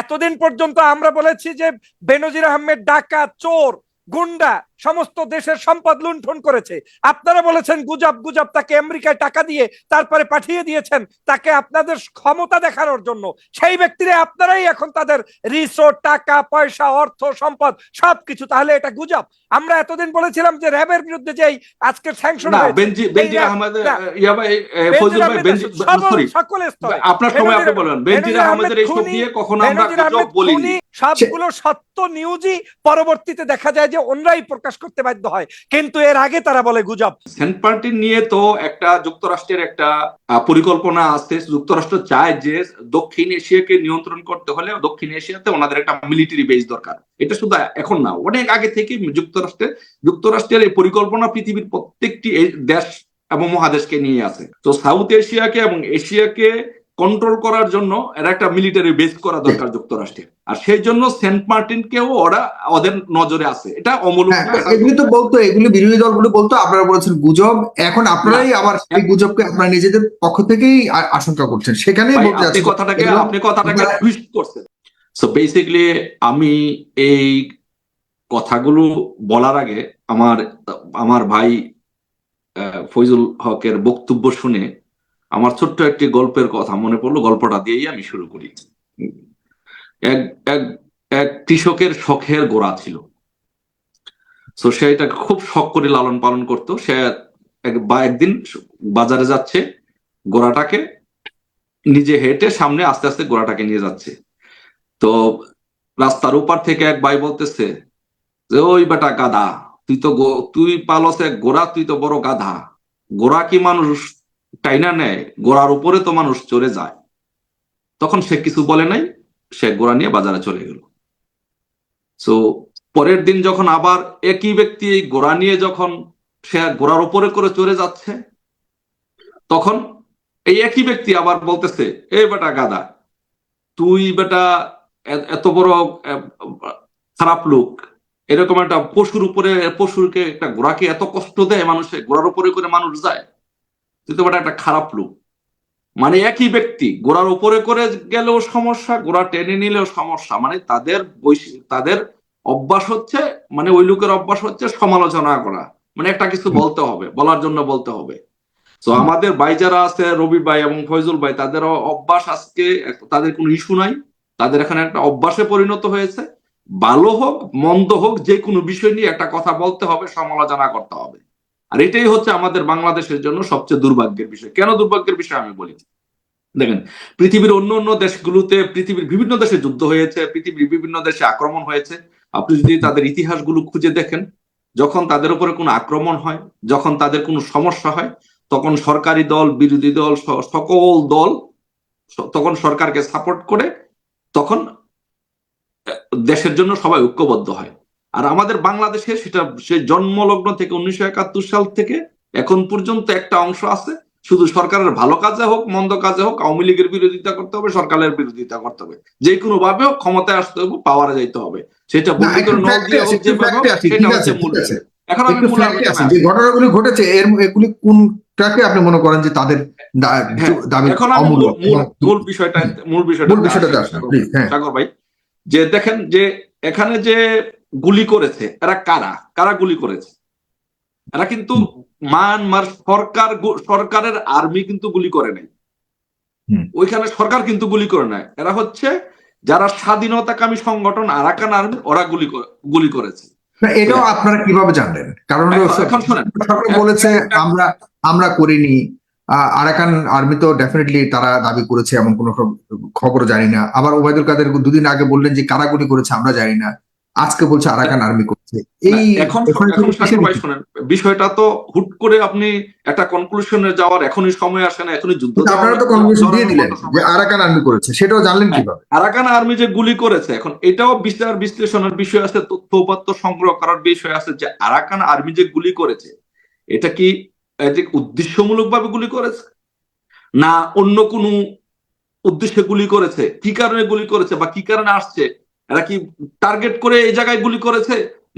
এতদিন পর্যন্ত আমরা বলেছি যে বেনজির আহমেদ ডাকা চোর। গুন্ডা সমস্ত দেশের সম্পদ লুণ্ঠন করেছে। আপনারা বলেছেন গুজব গুজব তাকে আমেরিকায় টাকা দিয়ে তারপরে পাঠিয়ে দিয়েছেন তাকে আপনাদের ক্ষমতা দেখানোর জন্য। সেই ব্যক্তিরা আপনারাই এখন তাদের রিসোর্ট টাকা পয়সা অর্থ সম্পদ সবকিছু। তাহলে এটা গুজব। আমরা এতদিন বলেছিলাম যে র্যাবের বিরুদ্ধে যেই আজকে স্যাংশন না বেনজি বেনজির আহমেদ ইয়া ভাই ফজল ভাই বেনজি সরি। সকল স্তরে। আপনার সময় আপনি বলেন বেনজির আহমেদের এইসব খুনি, নিয়ে কখনো আমরা গুজব বলিনি? সবগুলো সত্য নিউজই পরবর্তীতে দেখা যায় যে অন্যরাই প্রকাশ করতে বাধ্য হয়। কিন্তু এর আগে তারা বলে গুজব। সেন্ট পার্টিন নিয়ে তো একটা যুক্তরাষ্ট্রের একটা পরিকল্পনা আছে যুক্তরাষ্ট্র চায় যে দক্ষিণ এশিয়াকে নিয়ন্ত্রণ করতে হলে দক্ষিণ এশিয়াতে ওনাদের একটা মিলিটারি বেস দরকার। এটা শুধু এখন না অনেক আগে থেকে যুক্তরাষ্ট্রের যুক্তরাষ্ট্রের এই পরিকল্পনা পৃথিবীর প্রত্যেকটি দেশ এবং মহাদেশকে নিয়ে আছে। তো সাউথ এশিয়াকে এবং এশিয়াকে কন্ট্রোল করার জন্য এরা একটা মিলিটারি বেস করা দরকার যুক্তরাষ্ট্রের আর সেই জন্য সেন্ট মার্টিনকেও ওরা ওদের নজরে আছে। এটা অমূলক হ্যাঁ এগুলি তো বলতো এগুলি বিরোধী দলগুলো বলতো আপনারা বলেছেন গুজব এখন আপনারাই আবার সেই গুজবকে আপনারা নিজেদের পক্ষ থেকেই আশঙ্কা করছেন। বলতে আপনি কথাটাকে আপনি কথাটাকে টুইস্ট করছেন। সো বেসিক্যালি আমি এই কথাগুলো বলার আগে আমার আমার ভাই আহ, ফয়জুল হকের বক্তব্য শুনে আমার ছোট্ট একটি গল্পের কথা মনে পড়ল, গল্পটা দিয়েই আমি শুরু করি। এক এক এক কৃষকের শখের গোড়া ছিল। তো সে এটাকে খুব শখ করে লালন পালন করতো। সে এক, বা একদিন বাজারে যাচ্ছে, গোড়াটাকে নিজে হেঁটে সামনে আস্তে আস্তে গোড়াটাকে নিয়ে যাচ্ছে। তো রাস্তার উপর থেকে এক ভাই বলতেছে, যে ওই বেটা গাধা, তুই তো তুই পালস এক গোড়া, তুই তো বড় গাধা। গোড়া কি মানুষ টাইনা নেয়, গোড়ার উপরে তো মানুষ চড়ে যায়। তখন সে কিছু বলে নাই, সে গোড়া নিয়ে বাজারে চলে গেল। তো পরের দিন যখন আবার একই ব্যক্তি এই গোড়া নিয়ে যখন সে গোড়ার উপরে করে চড়ে যাচ্ছে, তখন এই একই ব্যক্তি আবার বলতেছে এই বেটা গাদা তুই বেটা এত বড় খারাপ লোক। এরকম একটা পশুর উপরে পশুরকে একটা গোড়াকে এত কষ্ট দেয় মানুষে, গোড়ার উপরে করে মানুষ যায়। তুই তো একটা খারাপ লোক মানে একই ব্যক্তি গোড়ার উপরে করে গেলেও সমস্যা গোড়া টেনে নিলেও সমস্যা। মানে তাদের তাদের অভ্যাস হচ্ছে মানে ওই লোকের অভ্যাস হচ্ছে সমালোচনা করা। মানে একটা কিছু বলতে হবে বলার জন্য বলতে হবে। তো আমাদের ভাই যারা আছে রবি ভাই এবং ফয়জুল ভাই তাদের অভ্যাস আজকে তাদের কোনো ইস্যু নাই। তাদের এখানে একটা অভ্যাসে পরিণত হয়েছে। ভালো হোক মন্দ হোক যে কোনো বিষয় নিয়ে একটা কথা বলতে হবে সমালোচনা করতে হবে। আর এটাই হচ্ছে আমাদের বাংলাদেশের জন্য সবচেয়ে দুর্ভাগ্যের বিষয়। কেন দুর্ভাগ্যের বিষয় আমি বলি? দেখেন, পৃথিবীর অন্য অন্য দেশগুলোতে পৃথিবীর বিভিন্ন দেশে যুদ্ধ হয়েছে, পৃথিবীর বিভিন্ন দেশে আক্রমণ হয়েছে। আপনি যদি তাদের ইতিহাসগুলো খুঁজে দেখেন, যখন তাদের উপরে কোনো আক্রমণ হয়, যখন তাদের কোনো সমস্যা হয়, তখন সরকারি দল, বিরোধী দল সকল দল তখন সরকারকে সাপোর্ট করে তখন দেশের জন্য সবাই ঐক্যবদ্ধ হয়। আর আমাদের বাংলাদেশে সেটা সে জন্মলগ্ন থেকে উনিশশো একাত্তর সাল থেকে এখন পর্যন্ত একটা অংশ আছে। শুধু সরকারের ভালো কাজে হোক মন্দ কাজে হোক আওয়ামী লীগের বিরোধিতা করতে হবে সরকারের বিরোধিতা করতে হবে। যে কোনো ভাবে হোক ক্ষমতায় আসতে হবে পাওয়ারে যাইতে হবে। সেটা। এখন আমি যে ঘটনাগুলি ঘটেছে এর এগুলি কোনটাকে আপনি মনে করেন যে তাদের হ্যাঁ, দাবি এখন মূল- মূল- মূল বিষয়টা মূল বিষয়টা মূল প্লিজ হ্যাঁ। সাগর ভাই। যে দেখেন যে এখানে যে গুলি করেছে। এরা কারা? কারা গুলি করেছে? এরা কিন্তু মায়ানমার সরকার সরকারের আর্মি কিন্তু গুলি করে নাই। ওইখানে সরকার কিন্তু গুলি করে নাই। এরা হচ্ছে যারা স্বাধীনতাকামী সংগঠন আরাকান আর্মি ওরা গুলি গুলি করেছে। এটাও আপনারা কীভাবে জানলেন? কারণ বলেছে আমরা আমরা করিনি। আরাকান আর্মি তো ডেফিনেটলি তারা দাবি করেছে এমন কোনো খবর জানি না। আবার ওবায়দুল কাদের দুদিন আগে বললেন যে কারা গুলি করেছে আমরা জানি না। আজকে বলছে আরাকান আর্মি করেছে। এই এখন বিষয়টা তো হুট করে আপনি একটা কনক্লুশনে যাওয়ার এখনই সময় আসে না এখনই যুদ্ধ আপনারা তো কনক্লুশন দিয়ে দিলেন যে আরাকান আর্মি করেছে সেটাও জানলেন হ্যাঁ। কীভাবে? আরাকান আর্মি যে গুলি করেছে এখন এটাও বিচার বিশ্লেষণের বিষয় আছে তথ্য উপাত্ত সংগ্রহ করার বিষয় আছে যে আরাকান আর্মি যে গুলি করেছে এটা কি উদ্দেশ্যমূলক ভাবে গুলি করেছে? না অন্য কোনো উদ্দেশ্যে গুলি করেছে? কি কারণে গুলি করেছে বা কি কারণে আসছে? এরা কি টার্গেট করে এই জায়গায় গুলি করেছে?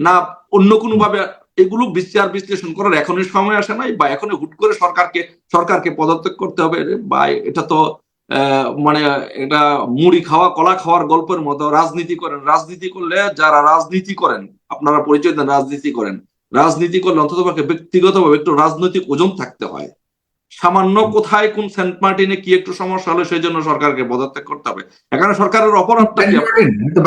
না অন্য কোনো ভাবে এগুলো বিচার বিশ্লেষণ করার এখনই সময় আসে নাই বা এখনই হুট করে সরকারকে সরকারকে পদত্যাগ করতে হবে। বা এটা তো মানে এটা মুড়ি খাওয়া, কলা খাওয়ার গল্পের মতো রাজনীতি করেন। রাজনীতি করলে যারা রাজনীতি করেন, আপনারা পরিচয় দেন রাজনীতি করেন। রাজনীতি করলে অন্তত ব্যক্তিগতভাবে একটু রাজনৈতিক ওজন থাকতে হয়। সামান্য কোথায় কোন সেন্ট মার্টিনে কি একটু সমস্যা হলে সেই জন্য সরকারকে পদত্যাগ করতে হবে। এখানে সরকারের অপরাধটা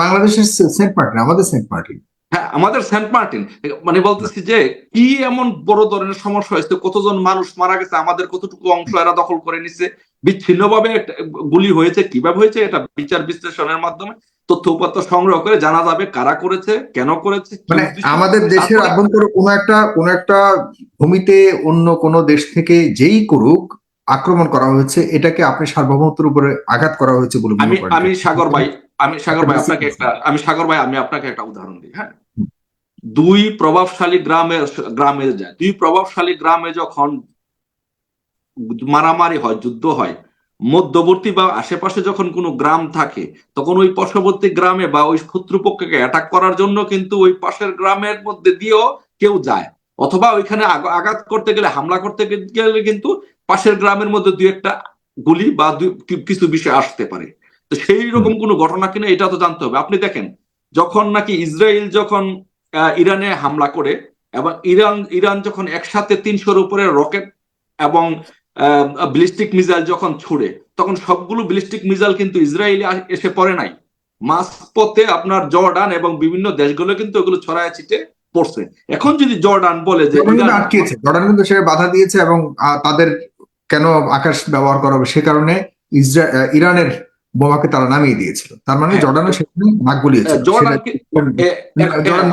বাংলাদেশের সেন্ট মার্টিন আমাদের সেন্ট মার্টিন। হ্যাঁ আমাদের সেন্ট মার্টিন। মানে বলতেছি যে কি এমন বড় ধরনের সমস্যা হয়েছে? কতজন মানুষ মারা গেছে? আমাদের কতটুকু অংশ এরা দখল করে নিছে? বিচ্ছিন্নভাবে গুলি হয়েছে? কীভাবে হয়েছে? এটা বিচার বিশ্লেষণের মাধ্যমে। তথ্য উপাত্ত সংগ্রহ করে জানা যাবে কারা করেছে কেন করেছে মানে আমাদের দেশের আভ্যন্তরে কোনো একটা কোনো একটা ভূমিতে অন্য কোনো দেশ থেকে যেই করুক আক্রমণ করা হয়েছে এটাকে আপনি সার্বভৌমত্বের উপরে আঘাত করা হয়েছে বলে আমি আমি সাগর ভাই আমি সাগর ভাই আপনাকে একটা আমি সাগর ভাই আমি আপনাকে একটা উদাহরণ দিই হ্যাঁ? দুই প্রভাবশালী গ্রামে গ্রামে যায়। দুই প্রভাবশালী গ্রামে যখন মারামারি হয় যুদ্ধ হয় মধ্যবর্তী বা আশেপাশে যখন কোনো গ্রাম থাকে, তখন ওই পার্শ্ববর্তী গ্রামে বা ওই শত্রুপক্ষকে অ্যাটাক করার জন্য কিন্তু ওই পাশের গ্রামের মধ্যে দিয়েও কেউ যায়। অথবা ওইখানে আঘাত করতে গেলে, হামলা করতে গেলে কিন্তু পাশের গ্রামের মধ্যে দুই একটা গুলি বা কিছু বিষয় আসতে পারে। তো সেই রকম কোনো ঘটনা কিনা এটা তো জানতে হবে। আপনি দেখেন, যখন নাকি ইসরায়েল যখন ইরানে হামলা করে, এবং ইরান ইরান যখন একসাথে তিনশোর উপরে রকেট এবং ব্লিস্টিক মিসাইল যখন ছুড়ে তখন সবগুলো ব্লিস্টিক মিসাইল কিন্তু ইসরায়েলে এসে পড়ে নাই। মাঝপথে আপনার জর্ডান এবং বিভিন্ন দেশগুলো কিন্তু ওগুলো ছড়ায় ছিটে পড়ছে। এখন যদি জর্ডান বলে যে জর্ডান কিন্তু জর্ডান কিন্তু সে বাধা দিয়েছে এবং তাদের কেন আকাশ ব্যবহার করা হবে? সে কারণে ইরানের বোমাকে তারা নামিয়ে দিয়েছিল। তার মানে হ্যাঁ। জর্ডানের সেখানে নাক গলিয়েছে জর্ডান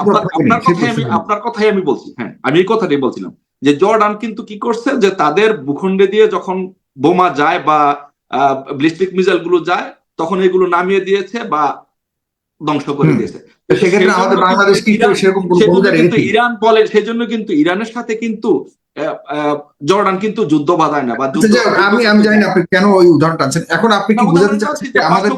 আপনার আপনার কথাই আমি আপনার কথাই আমি বলছি। হ্যাঁ আমি এই কথাটাই বলছিলাম। যে জর্ডান কিন্তু কি করছে? যে তাদের ভূখণ্ডে দিয়ে যখন বোমা যায় বা ব্লিস্টিক মিসাইলগুলো যায় তখন এগুলো নামিয়ে দিয়েছে বা ধ্বংস করে দিয়েছে। সেক্ষেত্রে আমাদের কিন্তু বাংলাদেশ কি ইরান- সেরকম কিন্তু ইরান বলে সেজন্য কিন্তু ইরানের সাথে কিন্তু জর্ডান কিন্তু যুদ্ধ বাধায় না বা আচ্ছা, আমি আমি জানি না আপনি কেন ওই উদাহরণ টানছেন এখন আপনি কি বোঝাতে চাচ্ছেন যে আমাদের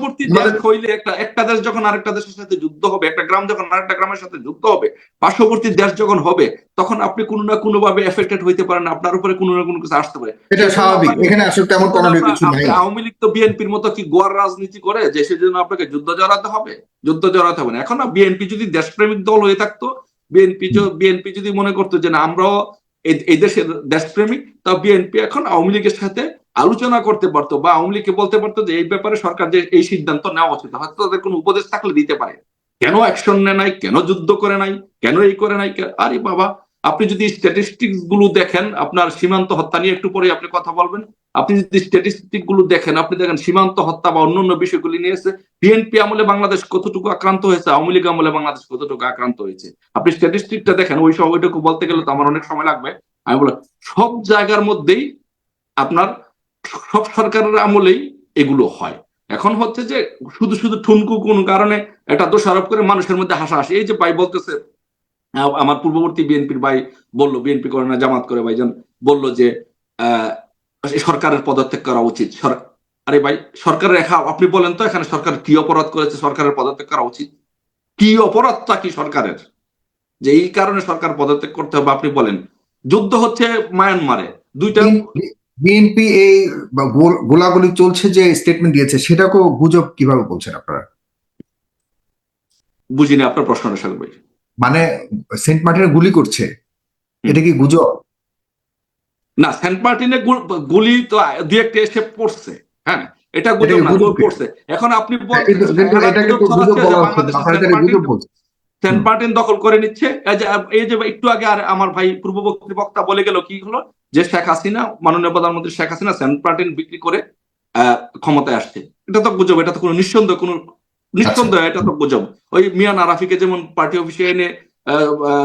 হইলে একটা একটা দেশ যখন আরেকটা দেশের সাথে যুদ্ধ হবে একটা গ্রাম যখন আরেকটা গ্রামের সাথে যুদ্ধ হবে পার্শ্ববর্তী দেশ যখন হবে তখন আপনি কোনো না কোনো ভাবে এফেক্টেড হইতে পারেন আপনার উপরে কোনো না কোনো কিছু আসতে পারে। এটা স্বাভাবিক এখানে আসলে তেমন কোনো কিছু নাই। আওয়ামী লীগ তো বিএনপির মতো কি গোয়ার রাজনীতি করে যে সেজন্য আপনাকে যুদ্ধ জড়াতে হবে? যুদ্ধ জড়াতে হবে না। এখন বিএনপি যদি দেশপ্রেমিক দল হয়ে থাকতো বিএনপি বিএনপি যদি মনে করতো যে না আমরাও এই দেশের দেশপ্রেমিক তা বিএনপি এখন আওয়ামী লীগের সাথে আলোচনা করতে পারতো বা আওয়ামী লীগকে বলতে পারতো যে এই ব্যাপারে সরকার যে এই সিদ্ধান্ত নেওয়া উচিত, হয়তো তাদের কোনো উপদেশ থাকলে দিতে পারে। কেন অ্যাকশন নেয় নাই? কেন যুদ্ধ করে নাই? কেন এই করে নাই? আরে বাবা, আপনি যদি স্ট্যাটিস্টিক্সগুলো দেখেন, আপনার সীমান্ত হত্যা নিয়ে একটু পরে আপনি কথা বলবেন। আপনি যদি স্ট্যাটিস্টিকগুলো দেখেন, আপনি দেখেন সীমান্ত হত্যা বা অন্যান্য বিষয়গুলি নিয়ে এসে বিএনপি আমলে বাংলাদেশ কতটুকু আক্রান্ত হয়েছে, আওয়ামী লীগ আমলে বাংলাদেশ কতটুকু আক্রান্ত হয়েছে। আপনি স্ট্যাটিস্টিকটা দেখেন, ওই সব, ওইটুকু বলতে গেলে তো আমার অনেক সময় লাগবে। আমি বলি সব জায়গার মধ্যেই আপনার সব সরকারের আমলেই এগুলো হয়। এখন হচ্ছে যে শুধু শুধু ঠুনকু কোন কারণে এটা দোষারোপ করে মানুষের মধ্যে হাসা হাসাহাসি। এই যে ভাই বলতেছে আমার পূর্ববর্তী বিএনপির ভাই বলল বিএনপি করে না, জামাত করে ভাই ভাইজান বলল যে সরকারের পদত্যাগ করা উচিত। আরে ভাই সরকারের আপনি বলেন তো এখানে সরকার কি অপরাধ করেছে সরকারের পদত্যাগ করা উচিত? কি অপরাধটা কি সরকারের? যে এই কারণে সরকার পদত্যাগ করতে হবে আপনি বলেন। যুদ্ধ হচ্ছে মায়ানমারে। দুইটা বিএনপি এই গোলাগুলি চলছে যে স্টেটমেন্ট দিয়েছে সেটাকেও গুজব কীভাবে বলছেন আপনারা? বুঝিনি আপনার প্রশ্নটা সাগর ভাই। মানে সেন্ট মার্টিনে গুলি করছে এটা কি গুজব? না সেন্ট মার্টিনে গুলি তো দু একটা এসে পড়ছে হ্যাঁ? এটা গুজব না গুজব গুলি পড়ছে। এখন আপনি হ্যাঁ, সেন্ট মার্টিন দখল করে নিচ্ছে। এই যে একটু আগে আর আমার ভাই পূর্ববর্তী বক্তা বলে গেল কি হলো? যে শেখ হাসিনা মাননীয় প্রধানমন্ত্রী শেখ হাসিনা সেন্ট মার্টিন বিক্রি করে আহ, ক্ষমতায় আসছে। এটা তো গুজব এটা তো কোনো নিঃসন্দেহ কোনো নিঃসন্দেহ এটা তো গুজব। ওই মিয়ান আরাফিকে যেমন পার্টি অফিসে এনে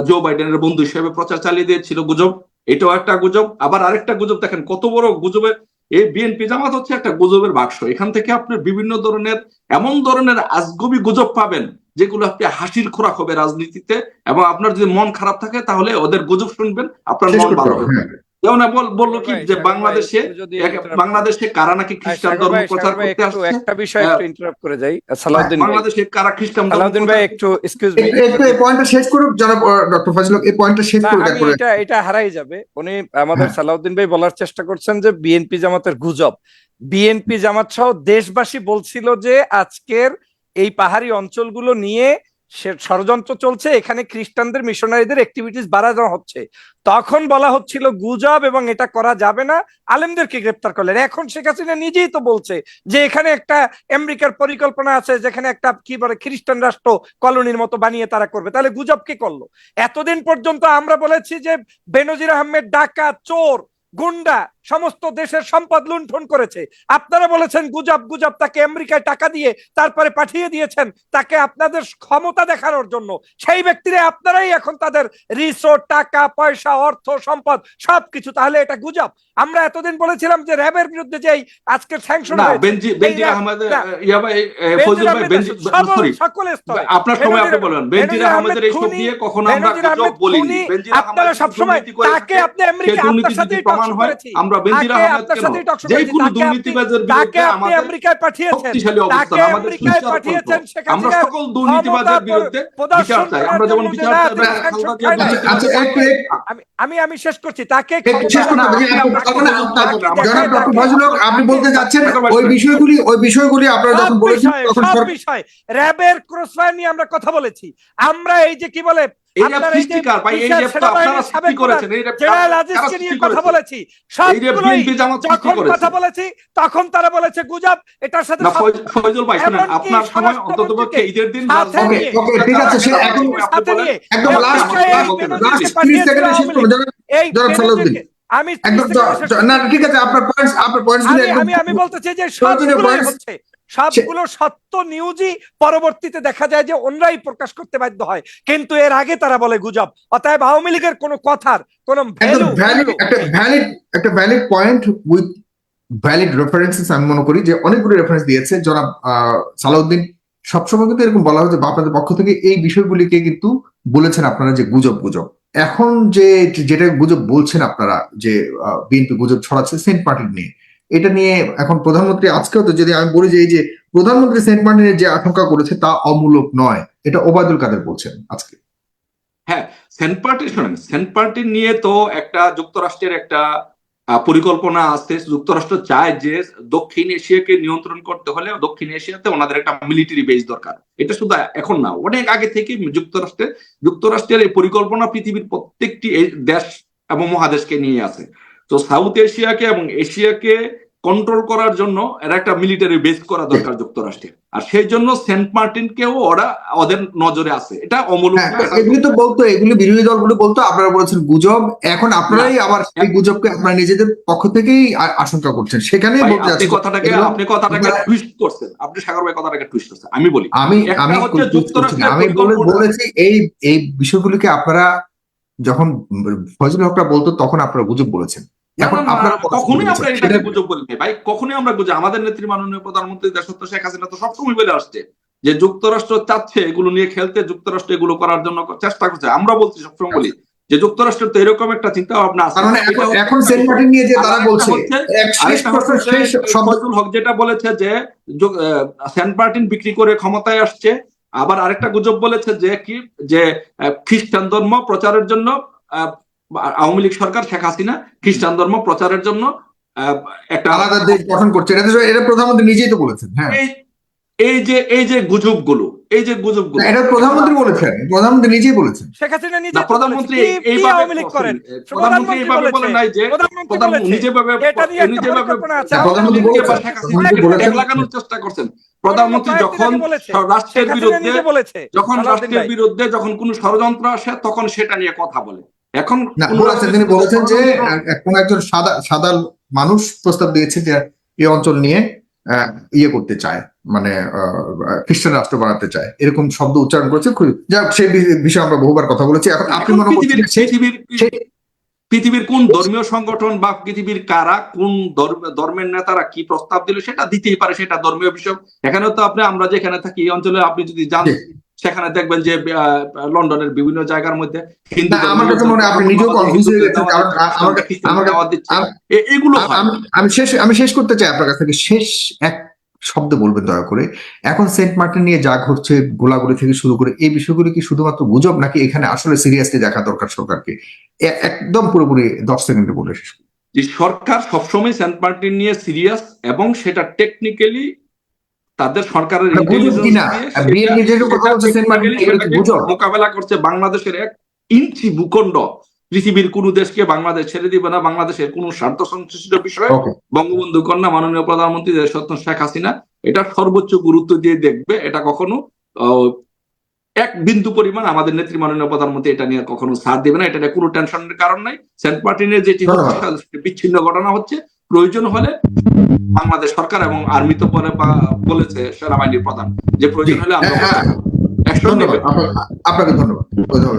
জো বাইডেনের বন্ধু হিসেবে প্রচার চালিয়ে দিয়েছিল গুজব। এটাও একটা গুজব। আবার আরেকটা গুজব দেখেন কত বড় গুজবের এই বিএনপি জামাত হচ্ছে একটা গুজবের বাক্স। এখান থেকে আপনি বিভিন্ন ধরনের এমন ধরনের আজগবি গুজব পাবেন যেগুলো আপনি হাসির খোরাক হবে রাজনীতিতে এবং আপনার যদি মন খারাপ থাকে তাহলে ওদের গুজব শুনবেন আপনার মন ভালো হবে, হ্যাঁ। বল- বলল কি যে বাংলাদেশে একটু যদি এক- interrupt- বাংলাদেশে কারা নাকি খ্রিস্টান ধর্ম প্রচার করতে আসছে? একটা বিষয় একটু ইন্টারাপ্ট করে যাই। সালাউদ্দিন বাংলাদেশে কারা খ্রিস্টান সালাউদ্দিন ভাই একটু এক্সকিউজ মি একটু একটু এই পয়েন্টটা শেষ করুক যারা ডক্টর ফাজিল এই পয়েন্টটা শেষ করুক এটা এটা হারাই যাবে। উনি আমাদের হ্যাঁ। সালাউদ্দিন ভাই বলার চেষ্টা করছেন যে বিএনপি জামাতের গুজব। বিএনপি জামাত সহ দেশবাসী বলছিল যে আজকের এই পাহাড়ি অঞ্চলগুলো নিয়ে সে ষড়যন্ত্র চলছে, এখানে খ্রিস্টানদের মিশনারিদের অ্যাক্টিভিটিস বাড়ানো হচ্ছে। তখন বলা হচ্ছিল, গুজব এবং এটা করা যাবে না, আলেমদেরকে গ্রেপ্তার করলেন। এখন শেখ হাসিনা নিজেই তো বলছে যে, এখানে একটা আমেরিকার পরিকল্পনা আছে, যেখানে একটা, কি বলে, খ্রিস্টান রাষ্ট্র কলোনির মতো বানিয়ে তারা করবে। তাহলে গুজব কে করল? এতদিন পর্যন্ত আমরা বলেছি যে, বেনজির আহমেদ ডাকা চোর গুন্ডা সমস্ত দেশের সম্পদ লুণ্ঠন করেছে। আপনারা বলেছেন গুজব গুজব তাকে আমেরিকায় টাকা দিয়ে তারপরে পাঠিয়ে দিয়েছেন তাকে আপনাদের ক্ষমতা দেখানোর জন্য। সেই ব্যক্তিরা আপনারাই এখন তাদের রিসোর্ট টাকা পয়সা অর্থ সম্পদ সবকিছু। তাহলে এটা গুজব। আমরা এতদিন বলেছিলাম যে র্যাবের বিরুদ্ধে যেই আজকের স্যাংশন না বেনজি বেনজির আহমেদ ইয়া ভাই ফজল ভাই বেনজি সরি। সকল আপনার সময় আপনি বলবেন বেনজির আহমেদের এইসব নিয়ে কখনো আমরা গুজব বলিনি। বেনজির আপনারা আহমেদ সবসময় তাকে আপনি আমেরিকা আপনার সাথেই হয় আমরা বেনজির আহমেদ কেন? যে দুর্নীতিবাজের বিরুদ্ধে আমাদের আমেরিকায় পাঠিয়েছেন। শক্তিশালী অবস্থান আমাদের আমেরিকায় পাঠিয়েছেন আমরা সকল দুর্নীতিবাজের বিরুদ্ধে বিচার চাই। আমরা যেমন বিচার। দুর্নীতিবাজের আচ্ছা, আমি আমি শেষ করছি। তাকে শেষ করতে আপনি- তাকে আপনি- দেখায় জনাব ডক্টর ফজলুল আপনি বলতে যাচ্ছেন ওই বিষয়গুলি ওই বিষয়গুলি আপনারা যখন বলেছেন বিষয়ে তখন সব বিষয়। র্যাবের ক্রসফায়ার নিয়ে আমরা কথা বলেছি। আমরা এই যে কি বলে তখন তারা বলেছে গুজব এটার সাথে না সব- ফয়- ফয়জুল ভাই শুনেন আপনার সময় অন্তত পক্ষে ঈদের দিন ঠিক আছে একদম লাস্ট এই আমি একদম 30 সেকেন্ডে শেষ জ- না ঠিক আছে আপনার পয়েন্টস আপনার পয়েন্টস আমি একদম আমি আমি বলতে চাই যে হচ্ছে। সবগুলো সত্য নিউজই পরবর্তীতে দেখা যায় যে অন্যরাই প্রকাশ করতে বাধ্য হয়। কিন্তু এর আগে তারা বলে গুজব। অতএব আওয়ামী লীগের কোনো কথার কোনো ভ্যালিড একটা ভ্যালিড একটা valid point with valid references আমি মনে করি যে অনেকগুলো রেফারেন্স দিয়েছে। জনাব আহ, সালাউদ্দিন সবসময় কিন্তু এরকম বলা হয়েছে বা আপনাদের পক্ষ থেকে এই বিষয়গুলিকে কিন্তু বলেছেন আপনারা যে গুজব গুজব। এখন যে যেটা গুজব বলছেন আপনারা যে বিএনপি গুজব ছড়াচ্ছে সেন্ট মার্টিন নিয়ে। এটা নিয়ে এখন প্রধানমন্ত্রী, আজকেও তো যদি আমি বলি যে এই যে প্রধানমন্ত্রী সেন্ট মার্টিনের যে আশঙ্কা করেছে তা অমূলক নয়, এটা ওবায়দুল কাদের বলছেন আজকে। হ্যাঁ সেন্ট পার্টি শোনেন, সেন্ট পার্টি নিয়ে তো একটা যুক্তরাষ্ট্রের একটা পরিকল্পনা আছে, যুক্তরাষ্ট্র চায় যে দক্ষিণ এশিয়াকে নিয়ন্ত্রণ করতে হলে দক্ষিণ এশিয়াতে ওনাদের একটা মিলিটারি বেস দরকার। এটা শুধু এখন না, অনেক আগে থেকে যুক্তরাষ্ট্রের যুক্তরাষ্ট্রের এই পরিকল্পনা পৃথিবীর প্রত্যেকটি দেশ এবং মহাদেশকে নিয়ে আছে। তো সাউথ এশিয়াকে এবং এশিয়াকে কন্ট্রোল করার জন্য এরা একটা মিলিটারি বেস করা দরকার যুক্তরাষ্ট্রের আর সেই জন্য সেন্ট মার্টিনকেও ওরা ওদের নজরে আছে। এটা অমূলক। হ্যাঁ এগুলি তো বলতো এগুলি বিরোধী দলগুলো বলতো আপনারা বলেছেন গুজব। এখন আপনারাই আবার এই গুজবকে আপনারা নিজেদের পক্ষ থেকেই আশঙ্কা করছেন। সেখানে আপনি কথাটাকে আপনি কথাটাকে টুইস্ট করছেন। আপনি সাগর ভাই কথাটাকে টুইস্ট করছেন। আমি বলি আমি আমি আমি বলে- বলেছি এই এই বিষয়গুলিকে আপনারা যখন ফজল হকরা বলতো তখন আপনারা গুজব বলেছেন। এখন না, না, আপনারা না, কখনোই আমরা এটাকে গুজব বলি ভাই কখনোই আমরা গুজব আমাদের নেত্রী মাননীয় প্রধানমন্ত্রী দেশত্ব শেখ হাসিনা তো সবসময় বলে আসছে যে যুক্তরাষ্ট্র চাচ্ছে এগুলো নিয়ে খেলতে যুক্তরাষ্ট্র এগুলো করার জন্য চেষ্টা করছে। আমরা বলছি সবসময় বলি যে যুক্তরাষ্ট্রের তো এরকম একটা চিন্তা ভাবনা আছে মানে এটা এখন সেন্ট মার্টিন নিয়ে যে তারা বলছে যে শব্দ ফজলুল হক যেটা বলেছে যে যু- সেন্ট মার্টিন বিক্রি করে ক্ষমতায় আসছে আবার আরেকটা গুজব বলেছে যে কি যে খ্রিস্টান ধর্ম প্রচারের জন্য আওয়ামী লীগ সরকার শেখ হাসিনা খ্রিস্টান ধর্ম প্রচারের জন্য আহ, একটা আলাদা দেশ গঠন করছে। এটা এটা প্রধানমন্ত্রী নিজেই তো বলেছেন হ্যাঁ। এই এই যে এই যে গুজবগুলো এই যে গুজবগুলো। এটা প্রধানমন্ত্রী বলেছেন। প্রধানমন্ত্রী নিজেই বলেছেন। শেখ হাসিনা নিজে প্রধানমন্ত্রী এইভাবে করেন? প্রধানমন্ত্রী এইভাবে বলেন নাই যে প্রধানমন্ত্রী নিজেভাবে নিজেভাবে প্রধানমন্ত্রী আওয়ামী শেখ হাসিনা বলেছেন। লাগানোর চেষ্টা করছেন। প্রধানমন্ত্রী যখন রাষ্ট্রের বিরুদ্ধে যখন রাষ্ট্রের বিরুদ্ধে যখন কোন ষড়যন্ত্র আসে তখন সেটা নিয়ে কথা বলে। এখন বলেছেন তিনি বলেছেন যে কোন একজন সাদা সাদা মানুষ প্রস্তাব দিয়েছে যে এই অঞ্চল নিয়ে আহ, ইয়ে করতে চায় মানে আহ, খ্রিস্টান রাষ্ট্র বানাতে চায়। এরকম শব্দ উচ্চারণ করেছে যাক সেই বিষয়ে আমরা বহুবার কথা বলেছি। এখন আপনি মনে করছেন পৃথিবীর সেই- পৃথিবীর পৃথিবীর কোন ধর্মীয় সংগঠন বা পৃথিবীর কারা কোন ধর্ম- ধর্মের নেতারা কি প্রস্তাব দিল সেটা দিতেই পারে সেটা ধর্মীয় বিষয়। এখানে তো আপনি আমরা যেখানে থাকি এই অঞ্চলে আপনি যদি যান জি। সেখানে দেখবেন যে লন্ডনের বিভিন্ন জায়গার মধ্যে হিন্দু আমার কাছে মনে আপনি নিজেও confused হয়ে গেছেন, কারণ আমার এগুলো আমি আমি শেষ আমি শেষ করতে চাই আপনার কাছ থেকে। শেষ এক শব্দ বলবেন দয়া করে। এখন সেন্ট মার্টিন নিয়ে যা ঘটছে গোলাগুলি থেকে শুরু করে এই বিষয়গুলি কি শুধুমাত্র গুজব নাকি এখানে আসলে সিরিয়াসলি দেখা দরকার সরকারকে? একদম পুরোপুরি দশ সেকেন্ডে বলে শেষ যে সরকার সবসময় সেন্ট মার্টিন নিয়ে সিরিয়াস এবং সেটা টেকনিক্যালি তাদের সরকারের? মোকাবেলা করছে বাংলাদেশের এক ইঞ্চি ভূখণ্ড। পৃথিবীর কোন দেশকে বাংলাদেশ ছেড়ে দিবে না বাংলাদেশের কোন স্বার্থ সংশ্লিষ্ট বিষয়ে বঙ্গবন্ধু কন্যা মাননীয় প্রধানমন্ত্রী দেশরত্ন শেখ হাসিনা এটা সর্বোচ্চ গুরুত্ব দিয়ে দেখবে। এটা কখনো আহ, এক বিন্দু পরিমাণ আমাদের নেত্রী মাননীয় প্রধানমন্ত্রী এটা নিয়ে কখনো সাথ দেবে না। এটা কোনো টেনশনের কারণ নাই। সেন্ট মার্টিনের যেটি বিচ্ছিন্ন ঘটনা হচ্ছে প্রয়োজন হলে বাংলাদেশ সরকার এবং আর্মি তো পরে বা- বলেছে সেনাবাহিনীর প্রধান যে প্রয়োজন হলে আমরা হ্যাঁ, হ্যাঁ। আপনাকে- আপনাকে ধন্যবাদ। ধন্যবাদ।